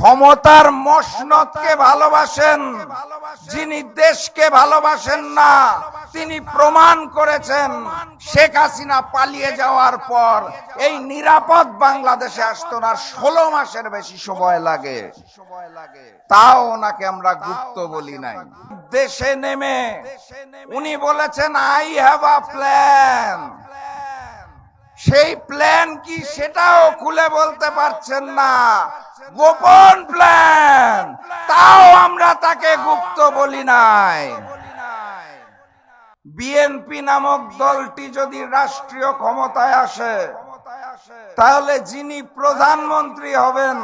ক্ষমতার মসনদকে ভালোবাসেন, যিনি দেশকে ভালোবাসেন না, তিনি প্রমাণ করেছেন, শেখ হাসিনা পালিয়ে যাওয়ার পর এই নিরাপদ বাংলাদেশে আসতো না ষোলো মাসের বেশি সময় লাগে। তাও ওনাকে আমরা গুপ্ত বলি নাই। দেশে নেমে উনি বলেছেন আই হ্যাভ আ প্ল্যান সেই প্ল্যান কি সেটাও খুলে বলতে পারছেন না। গোপন প্ল্যান। তাও আমরা তাকে গুপ্ত বলি নাই। বিএনপি নামক দলটি যদি রাষ্ট্রীয় ক্ষমতায় আসে, তাহলে যিনি প্রধানমন্ত্রী হবেন,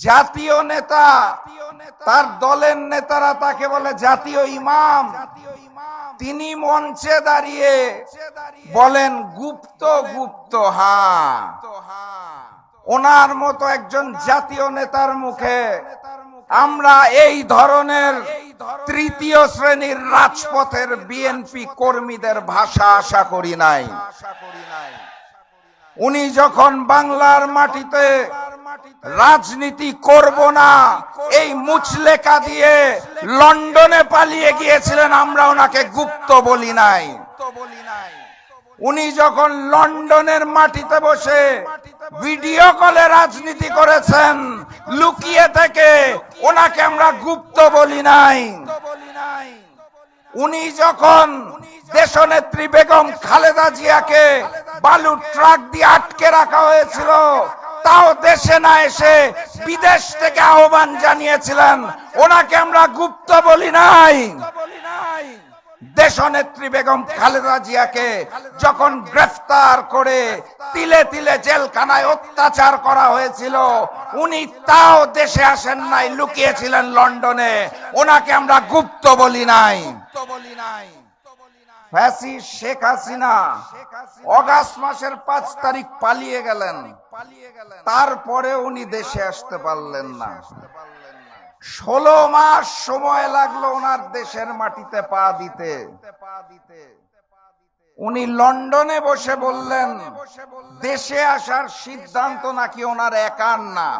জাতীয় নেতা, তার দলের নেতারা তাকে বলে জাতীয় ইমাম। তিনি মঞ্চে দাঁড়িয়ে বলেন, গুপ্ত গুপ্ত হা ওনার মতো একজন জাতীয় নেতার মুখে আমরা এই ধরনের তৃতীয় শ্রেণির রাজপথের বিএনপি কর্মীদের ভাষা আশা করি নাই। উনি যখন বাংলার মাটিতে রাজনীতি করব না, এই মুচলেকা দিয়ে লন্ডনে পালিয়ে গিয়েছিলেন, আমরা ওনাকে গুপ্ত বলি নাই। উনি যখন লন্ডনের মাটিতে বসে ভিডিও কলে রাজনীতি করেছেন, লুকিয়ে থেকে ওনাকে আমরা গুপ্ত বলি নাই। উনি যখন দেশনেত্রী বেগম খালেদা জিয়াকে বালু ট্রাক দিয়ে আটকে রাখা হয়েছিল, তাও দেশে না এসে বিদেশ থেকে আহ্বান জানিয়েছিলেন, ওনাকে আমরা গুপ্ত বলি নাই। দেশনেত্রী বেগম খালেদা জিয়াকে যখন গ্রেফতার করে তিলে তিলে জেলখানায় অত্যাচার করা হয়েছিল, উনি তাও দেশে আসেন নাই, লুকিয়েছিলেন লন্ডনে। ওনাকে আমরা গুপ্ত বলি নাই। ফ্যাসিস্ট শেখ হাসিনা অগাস্ট মাসের পাঁচ তারিখ পালিয়ে গেলেন। তারপরে উনি দেশে আসতে পারলেন না। ষোলো মাস সময় লাগল ওনার দেশের মাটিতে পা দিতে। উনি লন্ডনে বসে বললেন, দেশে আসার সিদ্ধান্ত নাকি ওনার একার না?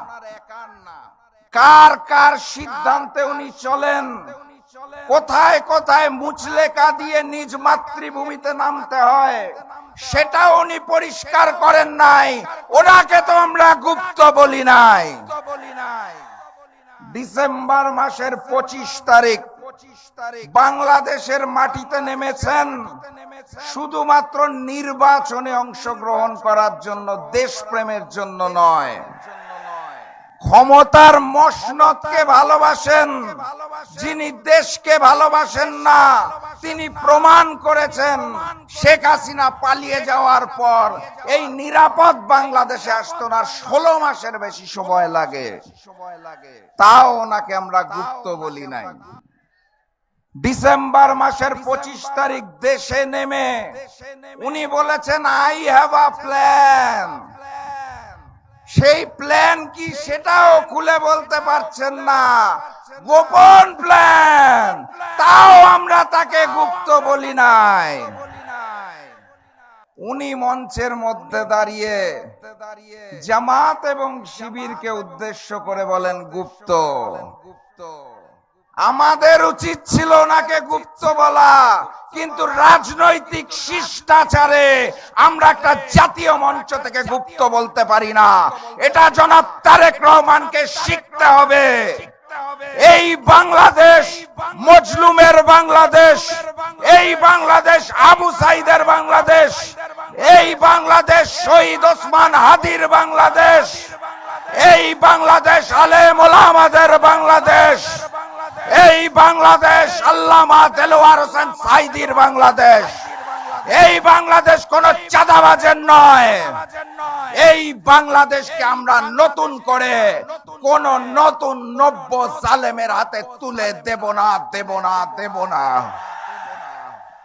কার কার সিদ্ধান্তে উনি চলেন? কোথায় কোথায় মুচলেকা দিয়ে নিজ মাতৃভূমিতে নামতে হয়? সেটা উনি পরিষ্কার করেন নাই। ওনাকে তো আমরা গুপ্ত বলি নাই। ডিসেম্বর মাসের পঁচিশ তারিখ। বাংলাদেশের মাটিতে নেমেছেন শুধুমাত্র নির্বাচনে অংশগ্রহণ করার জন্য, দেশপ্রেমের জন্য নয়। ক্ষমতার মসনদকে ভালোবাসেন, যিনি দেশকে ভালোবাসেন না, তিনি প্রমাণ করেছেন, শেখ হাসিনা পালিয়ে যাওয়ার পর এই নিরাপদ বাংলাদেশে আসতো না ষোলো মাসের বেশি সময় লাগে। তাও ওনাকে আমরা গুপ্ত বলি নাই। ডিসেম্বর মাসের পঁচিশ তারিখ দেশে নেমে উনি বলেছেন আই হ্যাভ আ প্ল্যান সেই প্ল্যান কি সেটাও খুলে বলতে পারছেন না। গোপন প্ল্যান তাও আমরা তাকে গুপ্ত বলি নাই। উনি মঞ্চের মধ্যে দাঁড়িয়ে জামাত এবং শিবিরকে উদ্দেশ্য করে বলেন গুপ্ত। আমাদের উচিত ছিল ওনাকে গুপ্ত বলা, কিন্তু রাজনৈতিক শিষ্টাচারে আমরা একটা জাতীয় মঞ্চ থেকে গুপ্ত বলতে পারি না। এটা জনাব তারেক রহমানকে শিখতে হবে। এই বাংলাদেশ, মজলুমের বাংলাদেশ, এই বাংলাদেশ, আবু সাইদের বাংলাদেশ, এই বাংলাদেশ, শহীদ ওসমান হাদির বাংলাদেশ, এই বাংলাদেশ, আলেম ওলামাদের বাংলাদেশ এই বাংলাদেশ আল্লামা দেলোয়ার হোসেন সাইদির বাংলাদেশ। এই বাংলাদেশ কোন চাঁদাবাজের নয়। এই বাংলাদেশকে আমরা নতুন করে কোন নতুন নব্য সালেমের হাতে তুলে দেব না দেব না দেব না।